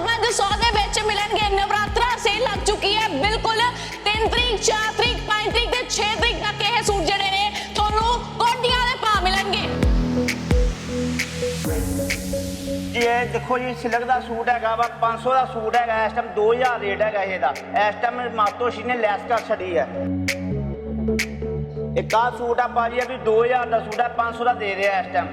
5-500 ਦੇ ਵਿੱਚ ਮਿਲਣਗੇ। ਨਵਰਾਤਰਾ ਸੇਲ ਲੱਗ ਚੁੱਕੀ ਹੈ। ਬਿਲਕੁਲ 3 ਤਰੀਕ 4 ਤਰੀਕ 5 ਤਰੀਕ ਤੇ 6 ਤਰੀਕ ਤੱਕ ਇਹ ਸੂਟ ਜਿਹੜੇ ਨੇ, ਤੁਹਾਨੂੰ ਕੋਟੀਆਂ ਦੇ ਭਾਅ ਮਿਲਣਗੇ। ਜੀ, ਇਹ ਦੇਖੋ ਜੀ, ਸਿਲਕ ਦਾ ਸੂਟ ਹੈਗਾ ਵਾ 500 ਦਾ ਸੂਟ ਹੈਗਾ, ਇਸ ਟਾਈਮ 2000 ਰੇਟ ਹੈਗਾ ਇਹਦਾ। ਇਸ ਟਾਈਮ ਮਾਤੋਸ਼ੀ ਨੇ ਲੈਸ ਕਰ ਛੜੀ ਹੈ। ਇੱਕ ਆਹ ਸੂਟ ਆ ਭਾਜੀ ਅਭੀ 2000 ਦਾ ਸੂਟ ਹੈ 500 ਦਾ ਦੇ ਰਿਹਾ ਇਸ ਟਾਈਮ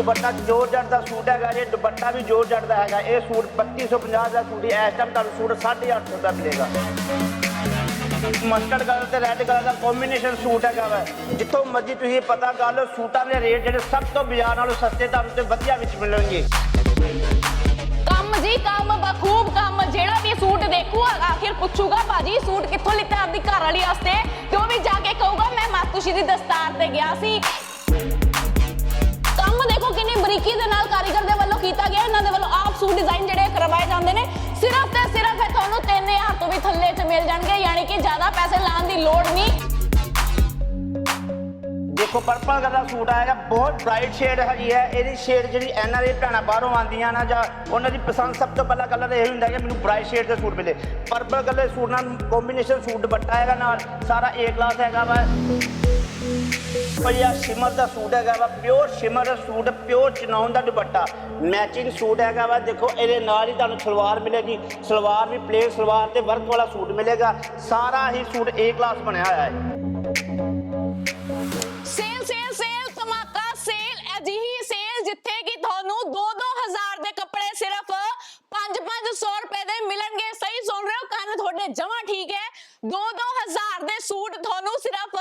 ਦੁਪੱਟਾ ਜੋਰ ਜੱਟ ਦਾ ਸੂਟ ਹੈਗਾ ਜੀ ਦੁਪੱਟਾ ਵੀ ਜੋਰ ਜੱਟ ਦਾ ਹੈਗਾ, ਇਹ ਸੂਟ 3250 ਦਾ ਸੂਟ ਹੈ ਇਸ ਟਾਈਮ ਤੁਹਾਨੂੰ ਸੂਟ 850 ਦਾ ਮਿਲੇਗਾ। ਮਸਟਰਡ ਕਲਰ ਤੇ ਰੈੱਡ ਕਲਰ ਦਾ ਕੰਬੀਨੇਸ਼ਨ ਸੂਟ ਹੈਗਾ ਵਾ। ਜਿੱਥੋਂ ਮਰਜ਼ੀ ਤੁਸੀਂ ਪਤਾ ਕਰ ਲਓ, ਸੂਟਾਂ ਦੇ ਰੇਟ ਜਿਹੜੇ ਸਭ ਤੋਂ ਬਾਜ਼ਾਰ ਨਾਲੋਂ ਸਸਤੇ ਤੁਹਾਨੂੰ ਤੇ ਵਧੀਆ ਵਿੱਚ ਮਿਲਣਗੇ। ਕੰਮ ਜੀ, ਕੰਮ ਬਖੂਬ ਕੰਮ। ਜਿਹੜਾ ਵੀ ਸੂਟ ਦੇਖੂਗਾ, ਆਖਿਰ ਪੁੱਛੂਗਾ ਬਾਜੀ ਸੂਟ ਕਿੱਥੋਂ ਲਿੱਤਾ ਆਪਦੀ ਘਰ ਵਾਲੀ ਵਾਸਤੇ? ਤੇ ਉਹ ਵੀ ਜਾ ਕੇ ਕਹੂਗਾ, ਮੈਂ ਮਾਤੂਸ਼ੀ ਦੀ ਦਸਤਾਰ ਤੇ ਗਿਆ ਸੀ। ਦੇਖੋ ਕਿੰਨੀ ਬਰੀਕੀ ਦੇ ਨਾਲ ਕਾਰੀਗਰ ਦੇ ਵੱਲੋਂ ਕੀਤਾ ਗਿਆ। ਇਹਨਾਂ ਦੇ ਵੱਲੋਂ ਆਪ ਸੂਟ ਡਿਜ਼ਾਈਨ ਜਿਹੜੇ ਕਰਵਾਏ ਜਾਂਦੇ ਨੇ। ਸਿਰਫ ਤੇ ਸਿਰਫ ਇਹ ਤੁਹਾਨੂੰ 3000 ਤੋਂ ਵੀ ਥੱਲੇ 'ਚ ਮਿਲ ਜਾਣਗੇ, ਯਾਨੀ ਕਿ ਜ਼ਿਆਦਾ ਪੈਸੇ ਲਾਉਣ ਦੀ ਲੋੜ ਨਹੀਂ। ਦੇਖੋ ਪਰਪਲ ਕਲਰ ਦਾ ਸੂਟ ਆਏਗਾ, ਬਹੁਤ ਬ੍ਰਾਈਟ ਸ਼ੇਡ ਹੈਗੀ ਹੈ। ਇਹਦੀ ਸ਼ੇਡ ਜਿਹੜੀ ਐਨਆਰ ਦੀ ਭੈਣਾਂ ਬਾਹਰੋਂ ਆਉਂਦੀਆਂ ਨਾ, ਜਾਂ ਉਹਨਾਂ ਦੀ ਪਸੰਦ ਸਭ ਤੋਂ ਪਹਿਲਾ ਕਲਰ ਇਹ ਹੁੰਦਾ ਕਿ ਮੈਨੂੰ ਬ੍ਰਾਈਟ ਸ਼ੇਡ ਦੇ ਸੂਟ ਮਿਲੇ। ਪਰਪਲ ਕਲਰ ਦੇ ਸੂਟ ਨਾਲ ਕੰਬੀਨੇਸ਼ਨ ਸੂਟ ਦੁਪੱਟਾ ਹੈਗਾ ਨਾਲ, ਸਾਰਾ ਏ ਕਲਾਸ ਹੈਗਾ ਵਾ। ਭਈਆ, ਸ਼ਿਮਰ ਦਾ ਸੂਟ ਹੈਗਾ ਵਾ ਪਿਓਰ ਸ਼ਿਮਰ ਦਾ ਸੂਟ ਪਿਓਰ ਚਨੌਨ ਦਾ ਦੁਪੱਟਾ। ਮੈਚਿੰਗ ਸੂਟ ਹੈਗਾ ਵਾ, ਦੇਖੋ, ਇਹਦੇ ਨਾਲ ਹੀ ਤੁਹਾਨੂੰ ਸਲਵਾਰ ਮਿਲੇਗੀ। ਸਲਵਾਰ ਵੀ ਪਲੇਨ ਸਲਵਾਰ ਤੇ ਵਰਕ ਵਾਲਾ ਸੂਟ ਮਿਲੇਗਾ। ਸਾਰਾ ਹੀ ਸੂਟ ਏ ਕਲਾਸ ਬਣਿਆ ਹੋਇਆ ਹੈ। ਸੇਲ ਸੇਲ ਸੇਲ ਧਮਾਕਾ ਸੇਲ ਅਜਿਹੀ ਸੇਲ ਜਿੱਥੇ ਕਿ ਤੁਹਾਨੂੰ 2-2000 ਦੇ ਕੱਪੜੇ ਸਿਰਫ 5-500 ਰੁਪਏ ਦੇ ਮਿਲਣਗੇ। ਸਹੀ ਸੁਣ ਰਹੇ ਹੋ, ਕੰਨ ਤੁਹਾਡੇ ਜਮਾ ਠੀਕ ਹੈ। 2-2000 ਦੇ ਸੂਟ ਤੁਹਾਨੂੰ ਸਿਰਫ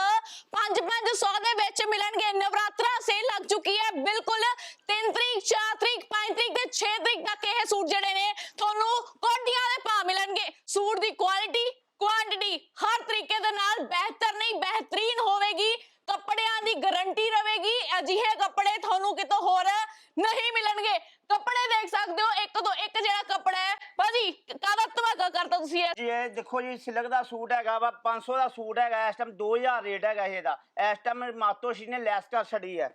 5-500 ਦੇ ਵਿੱਚ ਮਿਲਣਗੇ। ਨਵਰਾਤਰਾ ਸੇਲ ਲੱਗ ਚੁੱਕੀ ਹੈ ਬਿਲਕੁਲ 3 ਤਰੀਕ 4 ਤਰੀਕ 5 ਤਰੀਕ ਤੇ 6 ਤਰੀਕ ਤੱਕ ਇਹ ਸੂਟ ਜਿਹੜੇ ਨੇ ਤੁਹਾਨੂੰ ਕੋਟੀਆਂ ਦੇ ਭਾਅ ਮਿਲਣਗੇ ਸੂਟ ਦੀ ਕੁਆਲਿਟੀ ਕੁਆਂਟੀਟੀ ਹਰ ਤਰੀਕੇ ਦੇ ਨਾਲ ਬਿਹਤਰ ਨਹੀਂ ਬਿਹਤਰੀਨ ਹੋਵੇਗੀ ਕੱਪੜਿਆਂ ਦੀ ਗਾਰੰਟੀ ਰਹੇਗੀ ਅਜਿਹੇ ਕੱਪੜੇ ਤੁਹਾਨੂੰ ਕਿਤੋਂ ਹੋਰ ਨਹੀਂ ਮਿਲਣਗੇ ਕੱਪੜੇ ਦੇਖ ਸਕਦੇ ਹੋ ਇੱਕ ਤੋਂ ਇੱਕ ਜਿਹੜਾ ਕੱਪੜਾ ਹੈ ਭਾਜੀ ਕਾਹਦਾ ਧਮਾਕਾ ਕਰਤਾ ਤੁਸੀਂ ਇਹ ਜੀ ਇਹ ਦੇਖੋ ਜੀ, ਸਿਲਕ ਦਾ ਸੂਟ ਹੈਗਾ ਵਾ 500 ਦਾ ਸੂਟ ਹੈਗਾ, ਇਸ ਟਾਈਮ 2000 ਰੇਟ ਹੈਗਾ ਇਹਦਾ। ਇਸ ਟਾਈਮ ਮਾਤੋਸ਼ੀ ਨੇ ਲੈਸ ਕਰ ਛੜੀ ਹੈ।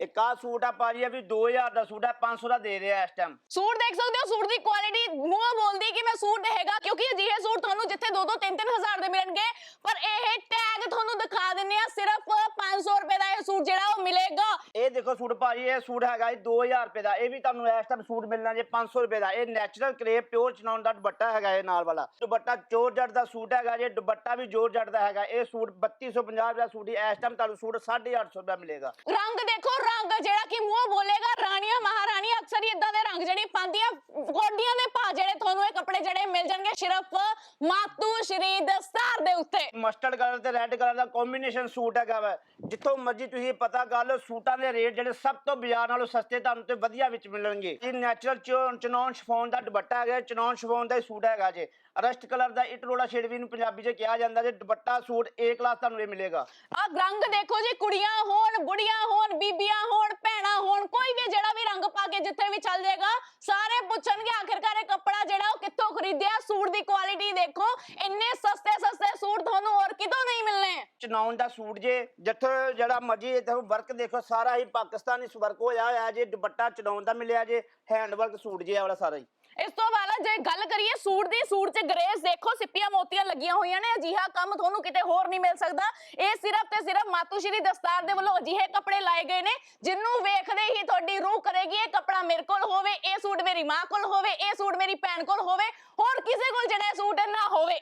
ਇੱਕ ਆਹ ਸੂਟ ਆ ਭਾਜੀ ਅਭੀ 2000 ਦਾ ਸੂਟ ਹੈ 500 ਦਾ ਦੇ ਰਿਹਾ ਇਸ ਟਾਈਮ ਸੂਟ ਦੇਖ ਸਕਦੇ ਹੋ ਸੂਟ ਦੀ ਕੁਆਲਿਟੀ ਮੂੰਹ ਬੋਲਦੀ ਕਿ ਮੈਂ ਸੂਟ ਹੈਗਾ ਕਿਉਂਕਿ ਅਜਿਹੇ ਸੂਟ ਤੁਹਾਨੂੰ ਜਿੱਥੇ 2-2 3-3 ਹਜ਼ਾਰ ਦੇ ਮਿਲਣਗੇ। ਪਰ ਇਹ ਟੈਗ ਤੁਹਾਨੂੰ ਦਿਖਾ ਦਿੰਨੇ ਆ ਸਿਰਫ 500 ਰੁਪਏ ਦਾ ਇਹ ਸੂਟ ਜਿਹੜਾ ਉਹ ਮਿਲੇਗਾ। ਇਹ ਦੇਖੋ ਸੂਟ ਭਾਜੀ ਇਹ ਸੂਟ ਹੈਗਾ ਜੀ 2000 ਰੁਪਏ ਦਾ। ਇਹ ਵੀ ਤੁਹਾਨੂੰ ਇਸ ਟਾਈਮ ਸੂਟ ਮਿਲਣਾ ਜੇ 500 ਰੁਪਏ ਦਾ। ਇਹ ਨੈਚੁਰਲ ਕਰੇਪ ਪਿਓਰ ਚਨਾਉਣ ਦਾ ਦੁਪੱਟਾ ਹੈਗਾ ਇਹ ਨਾਲ ਵਾਲਾ। ਦੁਪੱਟਾ ਚੋਰ ਜੱਟ ਦਾ ਸੂਟ ਹੈਗਾ ਜੇ ਦੁਪੱਟਾ ਵੀ ਜੋਰ ਜੱਟ ਦਾ ਹੈਗਾ। ਇਹ ਸੂਟ 3250 ਦਾ ਸੂਟ ਹੀ ਇਸ ਟਾਈਮ ਤੁਹਾਨੂੰ ਸੂਟ 850 ਦਾ ਮਿਲੇਗਾ। ਰੰਗ ਦੇਖੋ ਰੰਗ ਜਿਹੜਾ ਕਿ ਮੂੰਹ ਬੋਲੇਗਾ, ਰਾਣੀਆਂ ਮਹਾਰਾਣੀਆਂ ਅਕਸਰ ਹੀ ਇਦਾਂ ਦੇ ਰੰਗ ਜਿਹੜੇ ਪਾਉਂਦੀਆਂ ਕੋਡੀਆਂ ਦੇ ਪਾ ਜਿਹੜੇ ਤੁਹਾਨੂੰ ਇਹ ਕੱਪੜੇ ਜਿਹੜੇ ਮਿਲ ਜਾਣਗੇ ਸਿਰਫ ਮਾਤੂ ਸ਼੍ਰੀ ਦਸਤਾਰ ਦੇ ਉੱਤੇ। ਮਸਟਰਡ ਕਲਰ ਤੇ ਰੈੱਡ ਕਲਰ ਦਾ ਕੰਬੀਨੇਸ਼ਨ ਸੂਟ ਹੈਗਾ ਵਾ। ਜਿੱਥੋਂ ਮਰਜ਼ੀ ਤੁਸੀਂ ਪਤਾ ਕਰ ਲਓ, ਸੂਟਾਂ ਦੇ ਰੇਟ ਜਿਹੜੇ ਸਭ ਤੋਂ ਬਾਜ਼ਾਰ ਨਾਲੋਂ ਸਸਤੇ ਤੁਹਾਨੂੰ ਤੇ ਵਧੀਆ ਵਿੱਚ ਮਿਲਣਗੇ। ਇਹ ਨੈਚੁਰਲ ਚਨੌਨ ਸ਼ਫੋਨ ਦਾ ਦੁਪੱਟਾ ਹੈਗਾ ਚਨੌਨ ਸ਼ਫੋਨ ਦਾ ਹੀ ਸੂਟ ਹੈਗਾ ਜੇ। ਰਸਟ ਕਲਰ ਦਾ ਇਟ ਰੋੜਾ ਸ਼ੇਡ ਵੀ ਨੂੰ ਪੰਜਾਬੀ 'ਚ ਕਿਹਾ ਜਾਂਦਾ ਜੇ ਦੁਪੱਟਾ ਸੂਟ ਏ ਕਲਾਸ ਤੁਹਾਨੂੰ ਇਹ ਮਿਲੇਗਾ। ਆ ਰੰਗ ਦੇਖੋ ਜੀ ਕੁੜੀਆਂ ਹੋਣ ਬੁੜੀਆਂ ਹੋਣ ਬੀਬੀਆਂ ਹੋਣ ਭੈਣਾਂ ਹੋਣ ਕੋਈ ਵੀ ਜਿਹੜਾ ਵੀ ਰੰਗ ਪਾ ਕੇ ਜਿੱਥੇ ਵੀ ਚੱਲ ਜਾਏਗਾ ਸਾਰੇ ਪੁੱਛਣਗੇ ਆਖਿਰਕਾਰ ਇਹ ਕੱਪੜਾ ਜਿਹੜਾ ਉਹ ਕਿੱਥੋਂ ਖਰੀਦਿਆ ਸੂਟ ਦੀ ਕੁਆਲਿਟੀ ਦੇਖੋ ਇੰਨੇ ਸਸਤੇ ਸਸਤੇ ਸੂਟ ਤੁਹਾਨੂੰ ਹੋਰ ਕਿਤੋਂ ਨਹੀਂ ਮਿਲਣੇ। ਚਨਾਉਣ ਦਾ ਸੂਟ ਜੇ ਜਿੱਥੇ ਜਿਹੜਾ ਮਰਜ਼ੀ ਦੇਖੋ ਵਰਕ ਦੇਖੋ ਸਾਰਾ ਹੀ ਪਾਕਿਸਤਾਨੀ ਵਰਕ ਹੋਇਆ ਹੋਇਆ ਜੇ ਦੁਪੱਟਾ ਚਨਾਉਣ ਦਾ ਮਿਲਿਆ ਜੇ ਹੈਂਡ ਵਰਕ ਸੂਟ ਜੇ ਵਾਲਾ ਸਾਰਾ ਹੀ। ਇਸ ਤੋਂ ਬਾਅਦ ਜੇ ਗੱਲ ਕਰੀਏ ਸੂਟ ਦੀ, ਸੂਟ 'ਚ ਗ੍ਰੇਸ ਦੇਖੋ, ਸਿੱਪੀਆਂ ਮੋਤੀਆਂ ਲੱਗੀਆਂ ਹੋਈਆਂ ਨੇ, ਅਜਿਹਾ ਕੰਮ ਤੁਹਾਨੂੰ ਕਿਤੇ ਹੋਰ ਨਹੀਂ ਮਿਲ ਸਕਦਾ। ਇਹ ਸਿਰਫ ਤੇ ਸਿਰਫ ਮਾਤੂ ਸ਼੍ਰੀ ਦਸਤਾਰ ਦੇ ਵੱਲੋਂ ਅਜਿਹੇ ਕੱਪੜੇ ਲਾਏ ਗਏ ਨੇ, ਜਿੰਨੂੰ ਵੇਖਦੇ ਹੀ ਤੁਹਾਡੀ ਰੂਹ ਕਰੇਗੀ, ਇਹ ਕੱਪੜਾ ਮੇਰੇ ਕੋਲ ਹੋਵੇ, ਇਹ ਸੂਟ ਮੇਰੀ ਮਾਂ ਕੋਲ ਹੋਵੇ, ਇਹ ਸੂਟ ਮੇਰੀ ਭੈਣ ਕੋਲ ਹੋਵੇ, ਹੋਰ ਕਿਸੇ ਕੋਲ ਜਿਹੜਾ ਇਹ ਸੂਟ ਨਾ ਹੋਵੇ।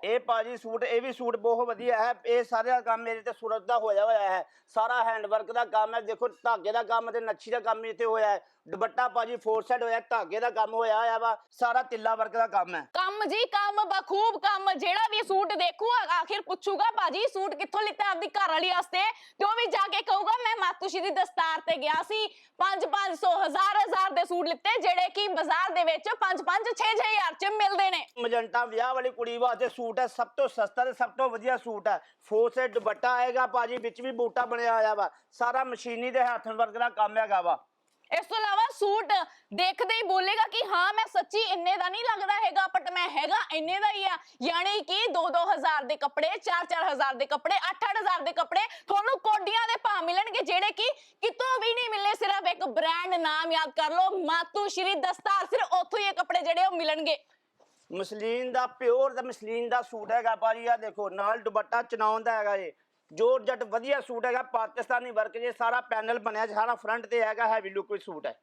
ਇਹ ਭਾਜੀ ਸੂਟ, ਇਹ ਵੀ ਸੂਟ ਬਹੁਤ ਵਧੀਆ ਹੈ, ਇਹ ਸਾਰਾ ਕੰਮ ਮੇਰੇ ਤੇ ਸੂਰਤ ਦਾ ਹੋਇਆ ਹੋਇਆ ਹੈ। ਸਾਰਾ ਹੈਂਡ ਦਾ ਕੰਮ ਹੈ, ਦੇਖੋ ਧਾਗੇ ਦਾ ਕੰਮ ਤੇ ਨੱਛੀ ਦਾ ਕੰਮ ਇੱਥੇ ਹੋਇਆ ਹੈ। ਦੁਪੱਟਾ ਭਾਜੀ ਫੋਰ ਸਾਈਡ ਹੋਇਆ ਧਾਗੇ ਦਾ ਕੰਮ ਹੋਇਆ ਹੋਇਆ ਵਾ ਸਾਰਾ ਤਿੱਲਾ ਵਰਕ ਦਾ ਕੰਮ ਹੈ। ਕੰਮ ਜੀ ਕੰਮ ਬਖੂਬ ਕੰਮ ਜਿਹੜਾ ਵੀ ਸੂਟ ਦੇਖੂ ਆਖਿਰ ਪੁੱਛੂਗਾ ਬਾਜੀ ਸੂਟ ਕਿੱਥੋਂ ਲਿੱਤਾ ਆਪਦੀ ਘਰ ਵਾਲੀ ਵਾਸਤੇ? ਤੇ ਉਹ ਵੀ ਜਾ ਕੇ ਕਹੂਗਾ ਮੈਂ ਮਾਤੂਸ਼ੀ ਦੀ ਦਸਤਾਰ ਤੇ ਗਿਆ ਸੀ 5 500 ਹਜ਼ਾਰ ਹਜ਼ਾਰ ਦੇ ਸੂਟ ਲਿੱਤੇ ਜਿਹੜੇ ਕਿ ਬਾਜ਼ਾਰ ਦੇ ਵਿੱਚ 5 5 6 ਹਜ਼ਾਰ ਚ ਮਿਲਦੇ ਨੇ। ਮਜੰਟਾ ਵਿਆਹ ਵਾਲੀ ਕੁੜੀ ਵਾਸਤੇ ਸੂਟ ਹੈ ਸਭ ਤੋਂ ਸਸਤਾ ਤੇ ਸਭ ਤੋਂ ਵਧੀਆ ਸੂਟ ਹੈ। ਫੋਰ ਸਾਈਡ ਦੁਪੱਟਾ ਆਏਗਾ ਭਾਜੀ ਵਿੱਚ ਵੀ ਬੂਟਾ ਬਣਿਆ ਹੋਇਆ ਵਾ। ਸਾਰਾ ਮਸ਼ੀਨੀ ਦੇ ਹੱਥ ਵਰਕ ਦਾ ਕੰਮ ਹੈਗਾ ਵਾ। ਇਸ ਤੋਂ ਇਲਾਵਾ ਸੂਟ ਦੇਖਦੇ ਹੀ ਬੋਲੇਗਾ ਕਿ ਹਾਂ, ਮੈਂ ਸੱਚੀ ਇੰਨੇ ਦਾ ਨਹੀਂ ਲੱਗਦਾ ਹੈਗਾ ਬਟ ਮੈਂ ਹੈਗਾ ਇੰਨੇ ਦਾ ਹੀ ਆ। ਯਾਨੀ ਕਿ 2-2000 ਦੇ ਕੱਪੜੇ 4-4000 ਦੇ ਕੱਪੜੇ 8-8000 ਦੇ ਕੱਪੜੇ ਤੁਹਾਨੂੰ ਕੋਡੀਆਂ ਦੇ ਭਾਅ ਮਿਲਣਗੇ, ਜਿਹੜੇ ਕਿ ਕਿਤੋਂ ਵੀ ਨਹੀਂ ਮਿਲਨੇ ਸਿਰਫ ਇੱਕ ਬ੍ਰਾਂਡ ਨਾਮ ਯਾਦ ਕਰ ਲਓ ਮਾਤੂ ਸ਼੍ਰੀ ਦਸਤਾਰ, ਸਿਰਫ ਉੱਥੋਂ ਹੀ ਇਹ ਕੱਪੜੇ ਜਿਹੜੇ ਉਹ ਮਿਲਣਗੇ। ਮਸਲੀਨ ਦਾ ਪਿਓਰ ਦਾ ਮਸਲੀਨ ਦਾ ਸੂਟ ਹੈਗਾ ਭਾਜੀ ਆ ਦੇਖੋ, ਨਾਲ ਦੁਪੱਟਾ ਚਨਾਉਣ ਦਾ ਹੈਗਾ ਜੀ ਜੋ ਵਧੀਆ ਸੂਟ ਹੈਗਾ ਪਾਕਿਸਤਾਨੀ ਵਰਕ ਜੇ ਸਾਰਾ ਪੈਨਲ ਬਣਿਆ ਸਾਰਾ ਫਰੰਟ ਤੇ ਹੈਗਾ ਹੈਵੀ ਲੁੱਕ ਵਿੱਚ ਸੂਟ ਹੈ।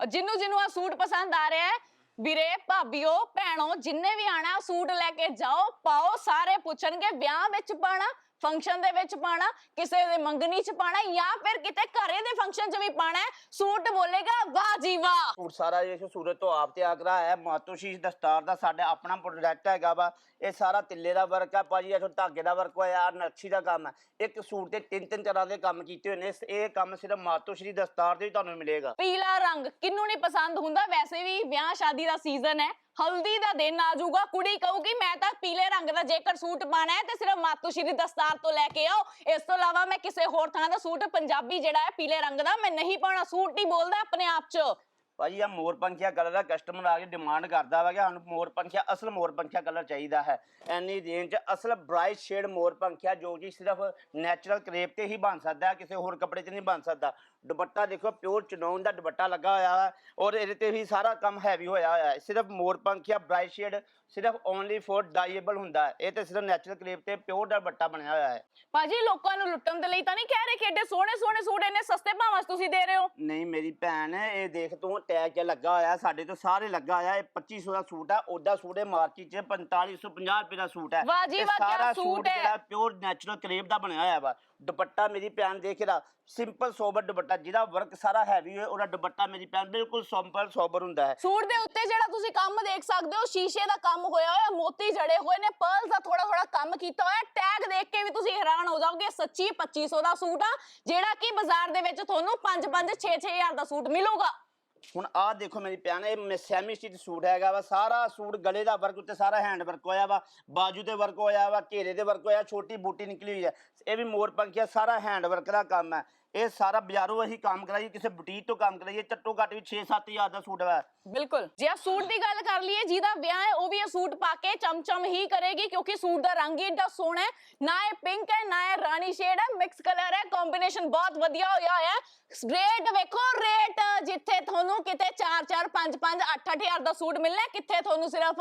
ਔਰ ਜਿਹਨੂੰ ਜਿਹਨੂੰ ਆ ਸੂਟ ਪਸੰਦ ਆ ਰਿਹਾ ਹੈ ਵੀਰੇ ਭਾਬੀਓ ਭੈਣੋ ਜਿੰਨੇ ਵੀ ਆਣਾ ਸੂਟ ਲੈ ਕੇ ਜਾਓ ਪਾਓ ਸਾਰੇ ਪੁੱਛਣਗੇ ਵਿਆਹ ਵਿੱਚ ਪਾਣਾ ਫੰਕਸ਼ਨ ਦੇ ਵਿੱਚ ਪਾਣਾ ਕਿਸੇ ਦੇ ਮੰਗਣੀ ਚ ਪਾਣਾ ਜਾਂ ਫਿਰ ਕਿਤੇ ਘਰੇ ਦੇ ਫੰਕਸ਼ਨ ਚ ਵੀ ਪਾਣਾ ਹੈ, ਸੂਟ ਬੋਲੇਗਾ ਵਾਹ ਜੀ ਵਾਹ। ਸੂਟ ਸਾਰਾ ਇਹ ਸੂਰਤ ਤੋਂ ਆਪ ਤਿਆਰ ਕਰਾ ਹੈ। ਮਾਤੋ ਦਸਤਾਰ ਦਾ ਸਾਡਾ ਆਪਣਾ ਪ੍ਰੋਡਕਟ ਹੈਗਾ ਵਾ। ਇਹ ਸਾਰਾ ਤਿੱਲੇ ਦਾ ਵਰਕ ਆ, ਭਾਜੀ, ਇਹ ਧਾਗੇ ਦਾ ਵਰਕ ਹੋਇਆ ਨਕਸ਼ੀ ਦਾ ਕੰਮ ਹੈ। ਇੱਕ ਸੂਟ ਤੇ ਤਿੰਨ ਤਿੰਨ ਤਰ੍ਹਾਂ ਦੇ ਕੰਮ ਕੀਤੇ ਹੋਏ ਨੇ। ਇਹ ਕੰਮ ਸਿਰਫ ਮਾਤੋ ਦਸਤਾਰ ਦੇ ਹੀ ਤੁਹਾਨੂੰ ਮਿਲੇਗਾ। ਪੀਲਾ ਰੰਗ ਕਿੰਨੂੰ ਨਹੀਂ ਪਸੰਦ ਹੁੰਦਾ? ਵੈਸੇ ਵੀ ਵਿਆਹ ਸ਼ਾਦੀ ਦਾ ਸੀਜ਼ਨ ਹੈ। ਹਲਦੀ ਦਾ ਦਿਨ ਆ ਜਾਊਗਾ। ਕੁੜੀ ਕਹੂਗੀ, ਮੈਂ ਤਾਂ ਪੀਲੇ ਰੰਗ ਦਾ ਜੇਕਰ ਸੂਟ ਪਾਣਾ ਹੈ, ਤੇ ਸਿਰਫ ਮਾਤੂ ਦਸਤਾਰ ਤੋਂ ਲੈ ਕੇ ਆਓ। ਇਸ ਤੋਂ ਇਲਾਵਾ ਮੈਂ ਕਿਸੇ ਹੋਰ ਥਾਂ ਦਾ ਸੂਟ, ਪੰਜਾਬੀ ਜਿਹੜਾ ਹੈ, ਪੀਲੇ ਰੰਗ ਦਾ, ਮੈਂ ਨਹੀਂ ਪਾਉਣਾ। ਸੂਟ ਹੀ ਬੋਲਦਾ ਆਪਣੇ ਆਪ 'ਚ। ਭਾਜੀ ਆ ਮੋਰ ਪੰਖੀਆ ਕਲਰ ਦਾ ਕਸਟਮਰ ਆ ਕੇ ਡਿਮਾਂਡ ਕਰਦਾ ਵਾ ਕਿ ਸਾਨੂੰ ਮੋਰ ਪੰਖੀਆ, ਅਸਲ ਮੋਰ ਪੰਖੀਆ ਕਲਰ ਚਾਹੀਦਾ ਹੈ। ਐਨੀ ਰੇਂਜ ਚ ਅਸਲ ਬ੍ਰਾਈਟ ਸ਼ੇਡ ਮੋਰ ਪੰਖੀਆ ਜੋ ਕਿ ਸਿਰਫ ਨੈਚੁਰਲ ਕਰੇਪ ਤੇ ਹੀ ਬਣ ਸਕਦਾ, ਕਿਸੇ ਹੋਰ ਕੱਪੜੇ 'ਚ ਨਹੀਂ ਬਣ ਸਕਦਾ। ਦੁਪੱਟਾ ਦੇਖੋ ਪਿਓਰ ਚਨੌਨ ਦਾ ਦੁਪੱਟਾ ਲੱਗਾ ਹੋਇਆ ਹੈ ਔਰ ਇਹਦੇ ਤੇ ਵੀ ਸਾਰਾ ਕੰਮ ਹੈਵੀ ਹੋਇਆ ਹੋਇਆ ਹੈ। ਸਿਰਫ ਮੋਰ ਪੰਖੀਆ ਬ੍ਰਾਈਟ ਸ਼ੇਡ ਸਿਰਫ ਓਨਲੀ ਫॉर ਡਾਈਏਬਲ ਹੁੰਦਾ ਹੈ। ਇਹ ਤੇ ਸਿਰਫ ਨੈਚੁਰਲ ਕਰੇਪ ਤੇ ਪਿਓਰ ਦਾ ਦੁਪੱਟਾ ਬਣਿਆ ਹੋਇਆ ਹੈ। ਭਾਜੀ ਲੋਕਾਂ ਨੂੰ ਲੁੱਟਣ ਦੇ ਲਈ ਤਾਂ ਨਹੀਂ ਕਹਿ ਰਹੇ ਕਿ ਏਡੇ ਸੋਹਣੇ ਸੋਹਣੇ ਸੂਟ ਇੰਨੇ ਸਸਤੇ ਭਾਵਾਂ 'ਚ ਤੁਸੀਂ ਦੇ ਰਹੇ ਹੋ? ਨਹੀਂ ਮੇਰੀ ਭੈਣ ਇਹ ਦੇਖ ਤੂੰ ਟੈਗ ਤੇ ਲੱਗਾ ਹੋਇਆ ਸਾਡੇ ਤੋਂ ਸਾਰੇ ਲੱਗਾ ਹੋਇਆ ਇਹ 2500 ਦਾ ਸੂਟ ਹੈ ਉਹਦਾ ਸੂਟ ਹੈ ਮਾਰਕੀਟ 'ਚ 4550 ਰੁਪਏ ਦਾ ਸੂਟ ਹੈ। ਵਾਹ ਜੀ ਇਹ ਵਾਹ, ਕਿਆ ਸਾਰਾ ਸੂਟ ਹੈ। ਜਿਹੜਾ ਪਿਓਰ ਨੈਚੁਰਲ ਕਰੇਪ ਦਾ ਬਣਿਆ ਹੋਇਆ ਵਾ। ਦੁਪੱਟਾ ਮੇਰੀ ਭੈਣ ਦੇਖ ਰਾ ਸਿੰਪਲ ਸੋਬਰ ਦੁਪੱਟਾ, ਜਿਹਦਾ ਵਰਕ ਸਾਰਾ ਹੈਵੀ ਹੋਏ, ਉਹਦਾ ਦੁਪੱਟਾ ਮੇਰੀ ਭੈਣ ਬਿਲਕੁਲ ਸਿੰਪਲ ਸੋਬਰ ਹੁੰਦਾ ਹੈ। ਸੂਟ ਦੇ ਉੱਤੇ ਜਿਹੜਾ ਤੁਸੀਂ ਕੰਮ ਦੇਖ ਸਕਦੇ ਹੋ, ਸ਼ੀਸ਼ੇ ਦਾ ਕੰਮ ਹੋਇਆ ਹੋਇਆ, ਮੋਤੀ ਜੜੇ ਹੋਏ ਨੇ ਪਰਲਸ ਦਾ ਥੋੜਾ ਥੋੜਾ ਕੰਮ ਕੀਤਾ ਹੋਇਆ ਟੈਗ ਦੇਖ ਕੇ ਵੀ ਤੁਸੀਂ ਹੈਰਾਨ ਹੋ ਜਾਓਗੇ, ਸੱਚੀ 2500 ਦਾ ਸੂਟ ਆ, ਜਿਹੜਾ ਕਿ ਬਾਜ਼ਾਰ ਦੇ ਵਿੱਚ ਤੁਹਾਨੂੰ 5 5 6 6000 ਦਾ ਸੂਟ ਮਿਲੂਗਾ। ਹੁਣ ਆਹ ਦੇਖੋ ਮੇਰੀ ਭੈਣ, ਇਹ ਸੈਮੀ ਸਟਿਚ ਸੂਟ ਹੈਗਾ ਵਾ, ਸਾਰਾ ਸੂਟ ਗਲੇ ਦਾ ਵਰਕ ਉੱਤੇ ਸਾਰਾ ਹੈਂਡ ਵਰਕ ਹੋਇਆ ਵਾ, ਬਾਜੂ ਤੇ ਵਰਕ ਹੋਇਆ ਵਾ, ਘੇਰੇ ਦੇ ਵਰਕ ਹੋਇਆ, ਛੋਟੀ ਬੂਟੀ ਨਿਕਲੀ ਹੋਈ ਹੈ ਇਹ ਵੀ ਮੋਰ ਪੰਖੀਆ, ਸਾਰਾ ਹੈਂਡ ਵਰਕ ਦਾ ਕੰਮ ਹੈ ਇਹ ਸਾਰਾ ਬਾਜ਼ਾਰੋਂ ਅਸੀਂ ਕੰਮ ਕਰਾਈਏ, ਕਿਸੇ ਬੁਟੀਕ ਤੋਂ ਕੰਮ ਕਰਾਈਏ, ਘੱਟੋ ਘੱਟ ਵੀ 6-7000 ਦਾ ਸੂਟ ਹੈ ਬਿਲਕੁਲ, ਜੇ ਆ ਸੂਟ ਦੀ ਗੱਲ ਕਰ ਲਈਏ, ਜਿਹਦਾ ਵਿਆਹ ਹੈ, ਉਹ ਵੀ ਇਹ ਸੂਟ ਪਾ ਕੇ ਚਮਚਮ ਹੀ ਕਰੇਗੀ, ਕਿਉਂਕਿ ਸੂਟ ਦਾ ਰੰਗ ਹੀ ਏਡਾ ਸੋਹਣਾ ਹੈ, ਨਾ ਇਹ ਪਿੰਕ ਹੈ, ਨਾ ਇਹ ਰਾਣੀ ਸ਼ੇਡ ਹੈ ਮਿਕਸ ਕਲਰ ਹੈ ਕੰਬੀਨੇਸ਼ਨ ਬਹੁਤ ਵਧੀਆ ਹੋਇਆ ਹੋਇਆ ਹੈ। ਰੇਟ ਵੇਖੋ ਰੇਟ ਜਿੱਥੇ ਤੁਹਾਨੂੰ ਕਿਤੇ 4 4 5 5 8 8000 ਦਾ ਸੂਟ ਮਿਲਣਾ ਕਿੱਥੇ ਤੁਹਾਨੂੰ ਸਿਰਫ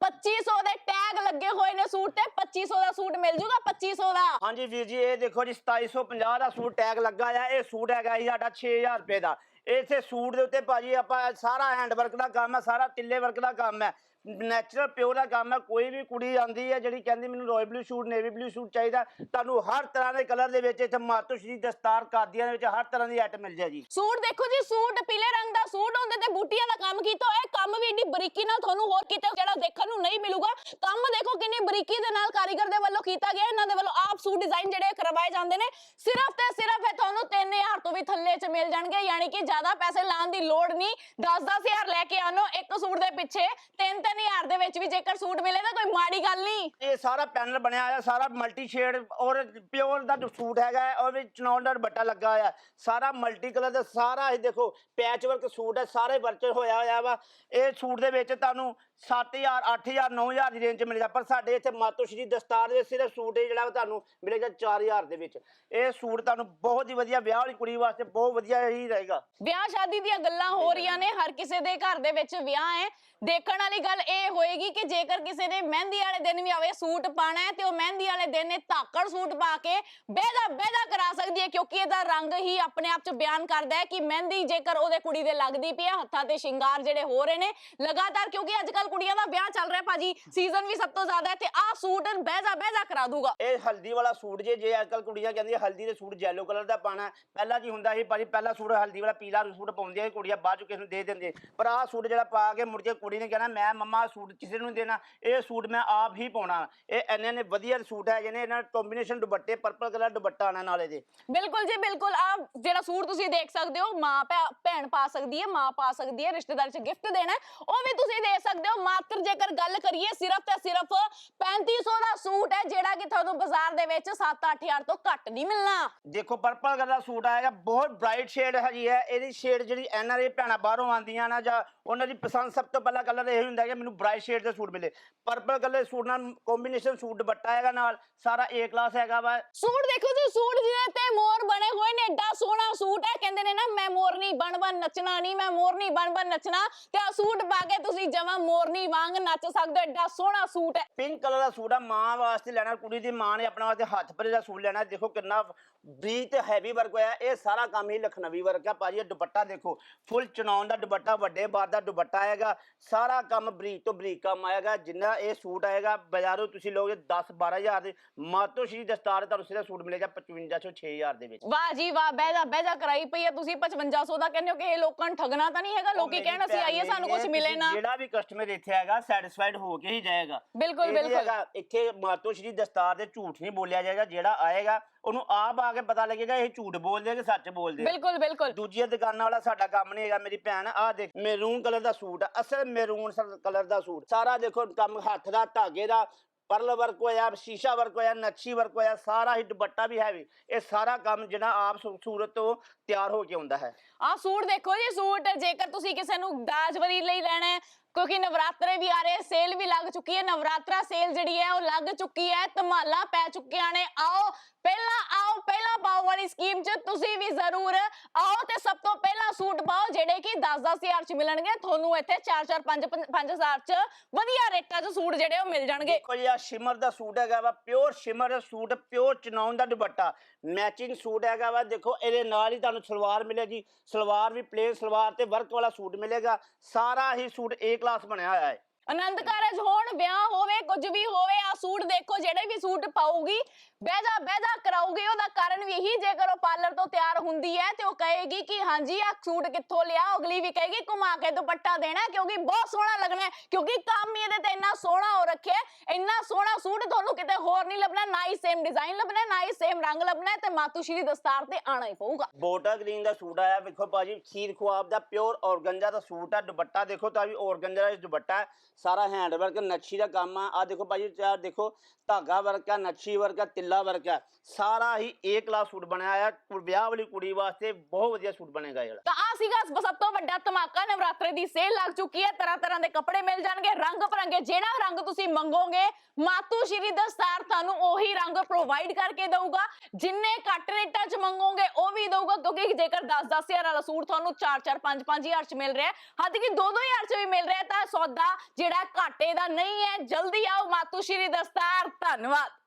2500 ਦੇ ਟੈਗ ਲੱਗੇ ਹੋਏ ਨੇ ਸੂਟ ਤੇ। 2500 ਦਾ ਸੂਟ ਮਿਲ ਜੂਗਾ 2500 ਦਾ। ਹਾਂਜੀ ਵੀਰ ਜੀ, ਇਹ ਦੇਖੋ ਜੀ 2750 ਦਾ ਸੂਟ ਟੈਗ ਲੱਗਾ ਆ ਇਹ ਸੂਟ ਹੈਗਾ ਜੀ ਸਾਡਾ 6000 ਰੁਪਏ ਦਾ। ਇਸੇ ਸੂਟ ਦੇ ਉੱਤੇ ਭਾਜੀ ਆਪਾਂ ਸਾਰਾ ਹੈਂਡ ਵਰਕ ਦਾ ਕੰਮ ਹੈ, ਸਾਰਾ ਤਿੱਲੇ ਵਰਕ ਦਾ ਕੰਮ ਹੈ। ਨੈਚੁਰਲ ਪਿਓਰ ਦਾ ਕੰਮ ਹੈ ਕੋਈ ਵੀ ਕੁੜੀ ਆਂਦੀ ਹੈ ਜਿਹੜੀ ਕਹਿੰਦੀ ਮੈਨੂੰ royal blue suit navy blue suit ਚਾਹੀਦਾ, ਤੁਹਾਨੂੰ ਹਰ ਤਰ੍ਹਾਂ ਦੇ ਕਲਰ ਦੇ ਵਿੱਚ ਇੱਥੇ ਮਾਤੂ ਦਸਤਾਰ ਕਾਦੀਆਂ ਦੇ ਵਿੱਚ ਹਰ ਤਰ੍ਹਾਂ ਦੀ ਆਈਟਮ ਮਿਲ ਜਾਏਗੀ। ਸੂਟ ਦੇਖੋ ਜੀ, ਸੂਟ ਪੀਲੇ ਰੰਗ ਦਾ ਸੂਟ ਹੁੰਦੇ ਤੇ ਬੂਟੀਆਂ ਦਾ ਕੰਮ ਕੀਤਾ ਹੋਇਆ ਕੰਮ ਵੀ ਏਡੀ ਬਰੀਕੀ ਨਾਲ ਤੁਹਾਨੂੰ ਹੋਰ ਕਿਤੇ ਜਿਹੜਾ ਦੇਖਣ ਨੂੰ ਨਹੀਂ ਮਿਲੂਗਾ। ਕੰਮ ਦੇਖੋ ਕਿੰਨੀ ਬਰੀਕੀ ਦੇ ਨਾਲ ਕਾਰੀਗਰ ਦੇ ਵੱਲੋਂ ਕੀਤਾ ਗਿਆ, ਇਹਨਾਂ ਦੇ ਵੱਲੋਂ ਆਪ ਸੂਟ ਡਿਜ਼ਾਈਨ ਜਿਹੜੇ ਕਰਵਾਏ ਜਾਂਦੇ ਨੇ। ਸਿਰਫ ਤੇ ਸਿਰਫ ਇਹ ਤੁਹਾਨੂੰ 3000 ਤੋਂ ਵੀ ਥੱਲੇ 'ਚ ਮਿਲ ਜਾਣਗੇ, ਯਾਨੀ ਕਿ ਜ਼ਿਆਦਾ ਪੈਸੇ ਲਾਉਣ ਦੀ ਲੋੜ ਨਹੀਂ। 10-10000 ਲੈ ਕੇ ਆਨੋ ਇੱਕ ਸੂਟ ਦੇ ਪਿੱਛੇ 3-3000 ਦੇ ਵਿੱਚ ਵੀ ਜੇਕਰ ਸੂਟ ਮਿਲੇ ਤਾਂ ਕੋਈ ਮਾੜੀ ਗੱਲ ਨਹੀਂ ਇਹ ਸਾਰਾ ਪੈਨਲ ਬਣਿਆ ਹੋਇਆ ਸਾਰਾ ਮਲਟੀ ਸ਼ੇਡ ਔਰ ਪਿਓਰ ਦਾ ਸੂਟ ਹੈਗਾ ਹੈ, ਉਹ ਵੀ ਚਨੌਨ ਦਾ ਦੁਪੱਟਾ ਲੱਗਾ ਹੋਇਆ ਹੈ। ਸਾਰਾ ਮਲਟੀ ਕਲਰ ਦਾ ਸਾਰਾ ਇਹ ਦੇਖੋ ਪੈਚ ਵਰਕ ਸੂਟ ਹੈ ਸਾਰੇ ਵਰਕ ਹੋਇਆ ਹੋਇਆ ਵਾ ਇਹ ਸੂਟ ਦੇ ਵਿੱਚ ਤੁਹਾਨੂੰ 7000 8000 9000 ਦੀ ਰੇਂਜ ਚ ਮਿਲੇਗਾ। ਪਰ ਸਾਡੇ ਇੱਥੇ ਮਾਤੋ ਸ਼੍ਰੀ ਦਸਤਾਰ ਦੇ ਸਿਰਫ ਸੂਟ ਇਹ ਜਿਹੜਾ ਤੁਹਾਨੂੰ ਮਿਲੇਗਾ 4000 ਦੇ ਵਿੱਚ। ਇਹ ਸੂਟ ਤੁਹਾਨੂੰ ਬਹੁਤ ਹੀ ਵਧੀਆ ਵਿਆਹ ਵਾਲੀ ਕੁੜੀ ਵਾਸਤੇ ਬਹੁਤ ਵਧੀਆ ਹੀ ਰਹੇਗਾ। ਵਿਆਹ ਸ਼ਾਦੀ ਦੀਆਂ ਗੱਲਾਂ ਹੋ ਰਹੀਆਂ ਨੇ ਹਰ ਕਿਸੇ ਦੇ ਘਰ ਦੇ ਵਿੱਚ ਵਿਆਹ ਹੈ। ਦੇਖਣ ਵਾਲੀ ਗੱਲ ਇਹ ਹੋਏਗੀ ਕਿ ਜੇਕਰ ਕਿਸੇ ਨੇ ਮਹਿੰਦੀ ਵਾਲੇ ਦਿਨ ਵੀ ਆਵੇ ਸੂਟ ਪਾਣਾ ਹੈ ਤੇ ਉਹ ਮਹਿੰਦੀ ਵਾਲੇ ਦਿਨ ਨੇ ਧਾਕੜ ਸੂਟ ਪਾ ਕੇ ਬਹਿਦਾ ਬਹਿਦਾ ਕਰਾ ਸਕਦੀ ਹੈ ਕਿਉਂਕਿ ਇਹਦਾ ਰੰਗ ਹੀ ਆਪਣੇ ਆਪ ਚ ਬਿਆਨ ਕਰਦਾ ਹੈ ਕਿ ਮਹਿੰਦੀ ਜੇਕਰ ਉਹਦੇ ਕੁੜੀ ਦੇ ਲੱਗਦੀ ਪਈ ਹੈ ਹੱਥਾਂ ਤੇ ਸ਼ਿੰਗਾਰ ਜਿਹੜੇ ਹੋ ਰਹੇ ਨੇ ਲਗਾਤਾਰ ਕਿਉਂਕਿ ਅੱਜ ਕੱਲ ਕੁੜੀਆਂ ਦਾ ਵਿਆਹ ਚੱਲ ਰਿਹਾ ਭਾਜੀ ਸੀਜ਼ਨ ਵੀ ਸਭ ਤੋਂ ਜ਼ਿਆਦਾ ਹੈ ਤੇ ਆਹ ਸੂਟ ਬਹਿਦਾ ਬਹਿਦਾ ਕਰਾ ਦੂਗਾ ਇਹ ਹਲਦੀ ਵਾਲਾ ਸੂਟ ਜੇ ਜੇ ਅੱਜਕੱਲ ਕੁੜੀਆਂ ਕਹਿੰਦੀਆਂ ਹਲਦੀ ਦੇ ਸੂਟ ਯੈਲੋ ਕਲਰ ਦਾ ਪਾਣਾ ਪਹਿਲਾਂ ਕੀ ਹੁੰਦਾ ਸੀ ਭਾਜੀ ਪਹਿਲਾ ਸੂਟ ਹਲਦੀ ਵਾਲਾ ਪੀਲਾ ਸੂਟ ਪਾਉਂਦੀਆਂ ਸੀ ਕੁੜੀਆਂ ਬਾਅਦ ਚ ਕਿਸੇ ਨੂੰ ਦੇ ਦਿੰਦੇ ਪਰ ਆਹ ਸੂਟ ਜਿਹੜਾ ਪਾ ਕੇ ਮੁੜ ਕੇ ਕੁੜੀ ਨੇ ਕਹਿਣਾ ਮੈਂ ਮੰਮਾ ਸੂਟ ਕਿਸੇ ਨੂੰ ਦੇਣਾ ਇਹ ਸੂਟ ਮੈਂ ਆਪ ਹੀ ਪਾਉਣਾ। ਇਹ ਇੰਨੇ ਨੇ ਵਧੀਆ ਸੂਟ ਹੈ ਜਿਹਨੇ ਇਹਨਾਂ ਕੰਬੀਨੇਸ਼ਨ ਦੁਪੱਟੇ ਪਰਪਲ ਕਲਰ ਦੁਪੱਟਾ ਆਣਾ ਨਾਲੇ ਦੇ। ਬਿਲਕੁਲ ਜੀ ਬਿਲਕੁਲ ਆ ਜਿਹੜਾ ਸੂਟ ਤੁਸੀਂ ਦੇਖ ਸਕਦੇ ਹੋ ਮਾਂ ਭੈ- ਭੈਣ ਪਾ ਸਕਦੀ ਹੈ ਮਾਂ ਪਾ ਸਕਦੀ ਹੈ ਰਿਸ਼ਤੇਦਾਰ ਚ ਗਿਫਟ ਦੇਣਾ ਹੈ, ਉਹ ਵੀ ਤੁਸੀਂ ਦੇ ਸਕਦੇ ਹੋ। ਮਾਤਰ ਜੇਕਰ ਗੱਲ ਕਰੀਏ ਸਿਰਫ ਤੇ ਸਿਰਫ 3500 ਦਾ ਸੂਟ ਹੈ ਜਿਹੜਾ ਕਿ ਤੁਹਾਨੂੰ ਬਾਜ਼ਾਰ ਦੇ ਵਿੱਚ 7-8000 ਤੋਂ ਘੱਟ ਨਹੀਂ ਮਿਲਣਾ। ਦੇਖੋ ਪਰਪਲ ਕਲਰ ਦਾ ਸੂਟ ਆਏਗਾ ਬਹੁਤ ਬ੍ਰਾਈਟ ਸ਼ੇਡ ਹੈਗੀ ਹੈ। ਇਹਦੀ ਸ਼ੇਡ ਜਿਹੜੀ ਐਨਆਰਏ ਭੈਣਾਂ ਬਾਹਰੋਂ ਆਉਂਦੀਆਂ ਨਾ ਜਾਂ ਉਹਨਾਂ ਦੀ ਪਸੰਦ ਸਭ ਤੋਂ ਪਹਿਲਾ ਕਲਰ ਇਹ ਹੁੰਦਾ ਕਿ ਮੈਨੂੰ ਬ੍ਰਾਈਟ ਸ਼ੇਡ ਦੇ ਸੂਟ ਮਿਲੇ। ਪਰਪਲ ਕਲਰ ਦੇ ਸੂਟ ਨਾਲ ਕੰਬੀਨੇਸ਼ਨ ਸੂਟ ਦੁਪੱਟਾ ਹੈਗਾ ਨਾਲ ਸਾਰਾ ਏ ਕਲਾਸ ਹੈਗਾ ਵਾ। ਸੂਟ ਦੇਖੋ ਜੀ ਸੂਟ ਜਿਹਦੇ ਤੇ ਮੋਰ ਬਣੇ ਹੋਏ ਨੇ ਐਡਾ ਸੋਹਣਾ ਸੂਟ ਹੈ। ਕਹਿੰਦੇ ਨੇ ਨਾ ਮੈਂ ਮੋਰਨੀ ਬਣ ਬਣ ਨੱਚਣਾ ਨਹੀਂ ਮੈਂ ਮੋਰਨੀ ਬਣ ਬਣ ਨੱਚਣਾ। ਤੇ ਆ ਸੂਟ ਪਾ ਕੇ ਤੁਸੀਂ ਜਮਾ ਮੋਰਨੀ ਵਾਂਗ ਨੱਚ ਸਕਦਾ ਹੋ ਐਡਾ ਸੋਹਣਾ ਸੂਟ ਹੈ। ਪਿੰਕ ਕਲਰ ਦਾ ਸੂਟ ਆ, ਮਾਂ ਵਾਸਤੇ ਲੈਣਾ, ਕੁੜੀ ਦੀ ਮਾਂ ਨੇ ਆਪਣਾ ਵਾਸਤੇ ਹੱਥ ਭਰੇ ਦਾ ਸੂਟ ਲੈਣਾ, ਦੇਖੋ ਕਿੰਨਾ ਬਰੀਕ ਤੇ ਹੈਵੀ ਵਰਕ ਹੋਇਆ ਇਹ ਸਾਰਾ ਕੰਮ ਹੀ ਲਖਨਵੀ ਵਰਕ ਆ। ਭਾਜੀ ਇਹ ਦੁਪੱਟਾ ਦੇਖੋ ਫੁੱਲ ਚਨੌਨ ਦਾ ਦੁਪੱਟਾ ਵੱਡੇ ਬਾਰ ਦਾ ਦੁਪੱਟਾ ਆਏਗਾ ਸਾਰਾ ਕੰਮ ਬਰੀਕ ਤੋਂ ਬਰੀਕ ਕੰਮ ਆਏਗਾ ਜਿੰਨਾ ਇਹ ਸੂਟ ਆਏਗਾ ਬਾਜ਼ਾਰੋਂ ਤੁਸੀਂ ਲੋਗੇ 10 12000 ਦੇ ਮਾਤੋ ਸ਼੍ਰੀ ਦਸਤਾਰ ਤੁਹਾਨੂੰ ਸਿਰਫ ਸੂਟ ਮਿਲੇਗਾ 55 ਤੋਂ 6000 ਦੇ ਵਿੱਚ। ਵਾਹ ਜੀ ਵਾਹ ਬਹਿਜਾ ਬਹਿਜਾ ਕਰਾਈ ਪਈ ਹੈ ਤੁਸੀਂ 5500 ਦਾ ਕਹਿੰਦੇ ਹੋ ਕਿ ਇਹ ਲੋਕਾਂ ਨੂੰ ਠਗਣਾ ਤਾਂ ਨਹੀਂ ਹੈਗਾ? ਲੋਕੀ ਕਹਿਣ ਅਸੀਂ ਆਈਏ ਸਾਨੂੰ ਕੁਝ ਮਿਲੇ ਨਾ। ਜਿਹੜਾ ਵੀ ਕਸਟਮਰ ਇੱਥੇ ਆਏਗਾ ਸੈਟੀਸਫਾਈਡ ਹੋ ਕੇ ਹੀ ਜਾਏਗਾ। ਬਿਲਕੁਲ, ਬਿਲਕੁਲ। ਇੱਥੇ ਮਾਤੋ ਸ਼੍ਰੀ ਦਸਤਾਰ ਤੇ ਝੂਠ ਨਹੀਂ ਬੋਲਿਆ ਜਾਏਗਾ ਜਿਹੜਾ ਆਏਗਾ ਉਹਨੂੰ ਆਪ ਆ ਕੇ ਪਤਾ ਲੱਗੇਗਾ ਇਹ ਝੂਠ ਬੋਲਦੇ ਆ ਕਿ ਸੱਚ ਬੋਲਦੇ ਆ। ਬਿਲਕੁਲ ਬਿਲਕੁਲ। ਦੂਜੀਆਂ ਦੁਕਾਨਾਂ ਵਾਲਾ ਸਾਡਾ ਕੰਮ ਨਹੀਂ ਹੈਗਾ ਮੇਰੀ ਭੈਣ ਆਹ ਦੇਖ ਮੈਰੂਨ ਕਲਰ ਦਾ ਸੂਟ ਆ ਅਸਲ ਮੈਰੂਨ ਕਲਰ ਦਾ ਸੂਟ। ਸਾਰਾ ਦੇਖੋ ਕੰਮ ਹੱਥ ਦਾ ਧਾਗੇ ਦਾ ਪਰਲ ਵਰਕ ਹੋਇਆ ਸ਼ੀਸ਼ਾ ਵਰਕ ਹੋਇਆ ਨਕਸ਼ੀ ਵਰਕ ਹੋਇਆ ਸਾਰਾ ਹੀ ਦੁਪੱਟਾ ਵੀ ਹੈਵੀ ਇਹ ਸਾਰਾ ਕੰਮ ਜਿਹੜਾ ਆਪ ਸੂ- ਸੂਰਤ ਤੋਂ ਤਿਆਰ ਹੋ ਕੇ ਆਉਂਦਾ ਹੈ। ਆ ਸੂਟ ਦੇਖੋ ਜੀ ਸੂਟ ਜੇਕਰ ਤੁਸੀਂ ਕਿਸੇ ਨੂੰ ਦਾਜ ਵਰੀ ਲਈ ਲੈਣਾ ਹੈ ਕਿਉਂਕਿ ਨਵਰਾਤਰੇ ਵੀ ਆ ਰਹੇ ਸੇਲ ਵੀ ਲੱਗ ਚੁੱਕੀ ਹੈ, ਨਵਰਾਤਰਾ ਸੇਲ ਜਿਹੜੀ ਹੈ ਉਹ ਲੱਗ ਚੁੱਕੀ ਹੈ, ਧਮਾਲਾ ਪੈ ਚੁੱਕੀਆਂ ਨੇ। ਆਓ, ਪਹਿਲਾਂ ਆਓ, ਪਹਿਲਾਂ ਪਾਓ ਵਾਲੀ ਸਕੀਮ 'ਚ ਤੁਸੀਂ ਵੀ ਜ਼ਰੂਰ ਆਓ ਤੇ ਸਭ ਤੋਂ ਪਹਿਲਾਂ ਸੂਟ ਪਾਓ, ਜਿਹੜੇ ਕਿ 10-10 'ਚ ਮਿਲਣਗੇ। ਤੁਹਾਨੂੰ ਇੱਥੇ 4-4 5-5 'ਚ ਵਧੀਆ ਰੇਟਾਂ 'ਚ ਸੂਟ ਜਿਹੜੇ ਉਹ ਮਿਲ ਜਾਣਗੇ। ਦੇਖੋ ਜੀ ਆ ਸ਼ਿਮਰ ਦਾ ਸੂਟ ਹੈਗਾ ਵਾ ਪਿਓਰ ਸ਼ਿਮਰ ਸੂਟ ਪਿਓਰ ਚਨੌਨ ਦਾ ਦੁਪੱਟਾ। ਮੈਚਿੰਗ ਸੂਟ ਹੈਗਾ ਵਾ, ਦੇਖੋ, ਇਹਦੇ ਨਾਲ ਹੀ ਤੁਹਾਨੂੰ ਸਲਵਾਰ ਮਿਲੇਗੀ। ਸਲਵਾਰ ਵੀ ਪਲੇਨ ਸਲਵਾਰ ਤੇ ਵਰਕ ਵਾਲਾ ਸੂਟ ਮਿਲੇਗਾ। ਸਾਰਾ ਹੀ ਸੂਟ ਏ ਕਲਾਸ ਬਣਿਆ ਹੋਇਆ ਹੈ। ਆਨੰਦ ਕਾਰਜ ਹੋਣ, ਵਿਆਹ ਹੋਵੇ, ਕੁਝ ਵੀ ਹੋਵੇ ਆ ਸੂਟ ਦੇਖੋ, ਜਿਹੜੇ ਵੀ ਸੂਟ ਪਾਊਗੀ ਬਹਿਜਾ ਬਹਿਜਾ ਕਰਾਊਗੀ, ਉਹਦਾ ਕਾਰਨ ਵੀ ਇਹੀ, ਜੇਕਰ ਉਹ ਪਾਰਲਰ ਤੋਂ ਤਿਆਰ ਹੁੰਦੀ ਹੈ ਤੇ ਉਹ ਕਹੇਗੀ ਕਿ ਹਾਂਜੀ ਆ ਸੂਟ ਕਿੱਥੋਂ ਲਿਆ ਅਗਲੀ ਵੀ ਕਹੇਗੀ, ਘੁਮਾ ਕੇ ਦੁਪੱਟਾ ਦੇਣਾ, ਕਿਉਂਕਿ ਬਹੁਤ ਸੋਹਣਾ ਲੱਗਣਾ, ਕਿਉਂਕਿ ਕੰਮ ਇਹਦੇ ਤੇ ਇੰਨਾ ਸੋਹਣਾ ਹੋ ਰੱਖਿਆ, ਇੰਨਾ ਸੋਹਣਾ ਸੂਟ ਤੁਹਾਨੂੰ ਕਿਤੇ ਹੋਰ ਨਹੀਂ ਲੱਭਣਾ, ਨਾ ਹੀ ਸੇਮ ਡਿਜ਼ਾਈਨ ਲੱਭਣਾ, ਨਾ ਹੀ ਸੇਮ ਰੰਗ ਲੱਭਣਾ, ਤੇ ਮਾਤੂ ਸ਼੍ਰੀ ਦਸਤਾਰ ਤੇ ਆਣਾ ਹੀ ਪਊਗਾ। ਬੋਟਾ ਗ੍ਰੀਨ ਦਾ ਸੂਟ ਆਇਆ, ਵੇਖੋ ਭਾਜੀ, ਖੀਰ ਖੁਆਬ ਦਾ ਪਿਓਰ ਔਰਗੰਜਾ ਦਾ ਸੂਟ ਆ, ਦੁਪੱਟਾ ਦੇਖੋ ਤਾਂ ਵੀ ਔਰਗੰਜਾ ਦਾ ਦੁਪੱਟਾ ਸਾਰਾ ਹੈਂਡ ਵਰਕ ਨਕਸ਼ੀ ਦਾ ਕੰਮ ਆ। ਆ ਦੇਖੋ ਭਾਜੀ ਚਾਰ ਦੇਖੋ, ਧਾਗਾ ਵਰਕ ਆ, ਨਕਸ਼ੀ ਵਰਕ ਆ, ਤਿੱਲਾ ਵਰਕ ਆ। ਸਾਰਾ ਹੀ ਏ ਕਲਾਸ ਸੂਟ ਬਣਿਆ ਆ ਵਿਆਹ ਵਾਲੀ ਕੁੜੀ ਵਾਸਤੇ ਬਹੁਤ ਵਧੀਆ ਸੂਟ ਬਣੇਗਾ ਜਿਹੜਾ ਤਾਂ ਆ ਸੀਗਾ ਸਭ ਤੋਂ ਵੱਡਾ ਧਮਾਕਾ। ਨਵਰਾਤਰੇ ਦੀ ਸੇਲ ਲੱਗ ਚੁੱਕੀ ਹੈ। ਤਰ੍ਹਾਂ ਤਰ੍ਹਾਂ ਦੇ ਕੱਪੜੇ ਮਿਲ ਜਾਣਗੇ। ਰੰਗ ਬਰੰਗੇ ਜਿਹੜਾ ਰੰਗ ਤੁਸੀਂ ਮੰਗੋਗੇ ਮਾਤੂ ਸ਼੍ਰੀ ਦਸਤਾਰ ਤੁਹਾਨੂੰ ਉਹੀ ਰੰਗ ਪ੍ਰੋਵਾਈਡ ਕਰਕੇ ਦਊਗਾ। ਜਿੰਨੇ ਘੱਟ ਰੇਟਾਂ 'ਚ ਮੰਗੋਗੇ, ਉਹ ਵੀ ਦਊਗਾ। ਕਿਉਂਕਿ ਜੇਕਰ 10-10 ਹਜ਼ਾਰ ਵਾਲਾ ਸੂਟ ਤੁਹਾਨੂੰ 4-4 5-5 ਹਜ਼ਾਰ 'ਚ ਮਿਲ ਰਿਹਾ ਹੈ, ਹੱਦ ਕਿ 2-2 ਹਜ਼ਾਰ 'ਚ ਵੀ ਮਿਲ ਰਿਹਾ ਤਾਂ ਸੌਦਾ ਜਿਹੜਾ ਘਾਟੇ ਦਾ ਨਹੀਂ ਹੈ ਜਲਦੀ ਆਓ ਮਾਤੂ ਸ਼੍ਰੀ ਦਸਤਾਰ ਧੰਨਵਾਦ।